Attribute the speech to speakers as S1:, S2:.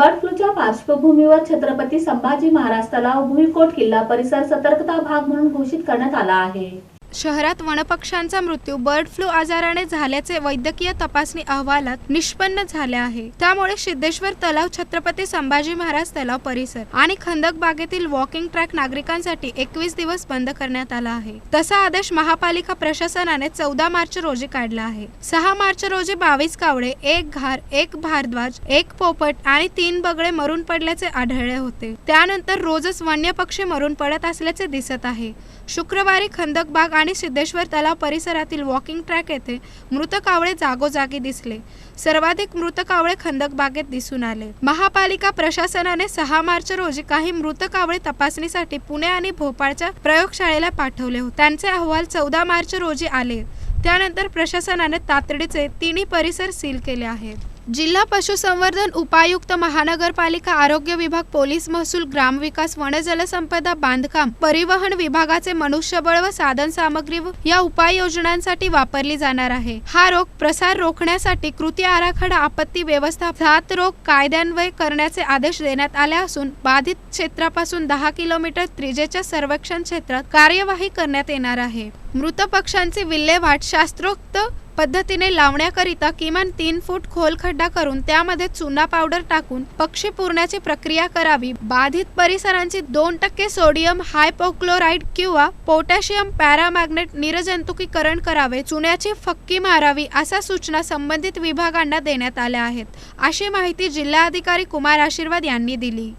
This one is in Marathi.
S1: बर्ड फ्लूच्या पार्श्वभूमीवर छत्रपती संभाजी महाराज तलाव भुईकोट किल्ला परिसर सतर्कता भाग म्हणून घोषित करण्यात आला आहे.
S2: शहरात वनपक्ष्यांचा मृत्यू बर्ड फ्लू आजाराने झाल्याचे वैद्यकीय तपासणी अहवालात निष्पन्न झाले आहे. त्यामुळे सिद्धेश्वर तलाव छत्रपती संभाजी महाराज तलाव परिसर आणि खंदक बागेतील वॉकिंग ट्रॅक नागरिकांसाठी एकवीस दिवस बंद करण्यात आला आहे. तसा आदेश महापालिका प्रशासनाने चौदा मार्च रोजी काढला आहे. सहा मार्च रोजी बावीस कावळे एक घार एक भारद्वाज एक पोपट आणि तीन बगळे मरून पडल्याचे आढळले होते. त्यानंतर रोजच वन्य पक्षी मरून पडत असल्याचे दिसत आहे. शुक्रवारी खंदक बाग आणि सिद्धेश्वर तलाव परिसरातील वॉकिंग ट्रॅक येथे मृत कावळे जागोजागी दिसले. सर्वाधिक मृत कावळे खंदक बागेत दिसून आले. महापालिका प्रशासनाने सहा मार्च रोजी काही मृत कावळे तपासणीसाठी पुणे आणि भोपाळच्या प्रयोगशाळेला पाठवले होते. त्यांचे अहवाल चौदा मार्च रोजी आले. त्यानंतर प्रशासनाने तातडीचे तिन्ही परिसर सील केले आहेत. जिल्हा पशुसंवर्धन उपायुक्त महानगरपालिका आरोग्य विभाग पोलीस महसूल ग्रामविकास वनजलसंपदा बांधकाम परिवहन विभागाचे मनुष्यबळ व साधन सामग्री व या उपाययोजनांसाठी वापरली जाणार आहे. हा रोग प्रसार रोखण्यासाठी कृती आराखडा आपत्ती व्यवस्था सात रोग कायद्यान्वये करण्याचे आदेश देण्यात आले असून बाधित क्षेत्रापासून दहा किलोमीटर त्रिजेच्या सर्वेक्षण क्षेत्रात कार्यवाही करण्यात येणार आहे. मृत पक्ष्यांची विल्हेवाट शास्त्रोक्त पद्धतीने लावण्याकरिता किमान तीन फूट खोल खड्डा करून त्यामध्ये चुना पावडर टाकून पक्षी पुरण्याची प्रक्रिया करावी. बाधित परिसरांची दोन टक्के सोडियम हायपोक्लोराईड किंवा पोटॅशियम पॅरामॅग्नेट निरजंतुकीकरण करावे चुन्याची फक्की मारावी अशा सूचना संबंधित विभागांना देण्यात आल्या आहेत. अशी माहिती जिल्हाधिकारी कुमार आशीर्वाद यांनी दिली.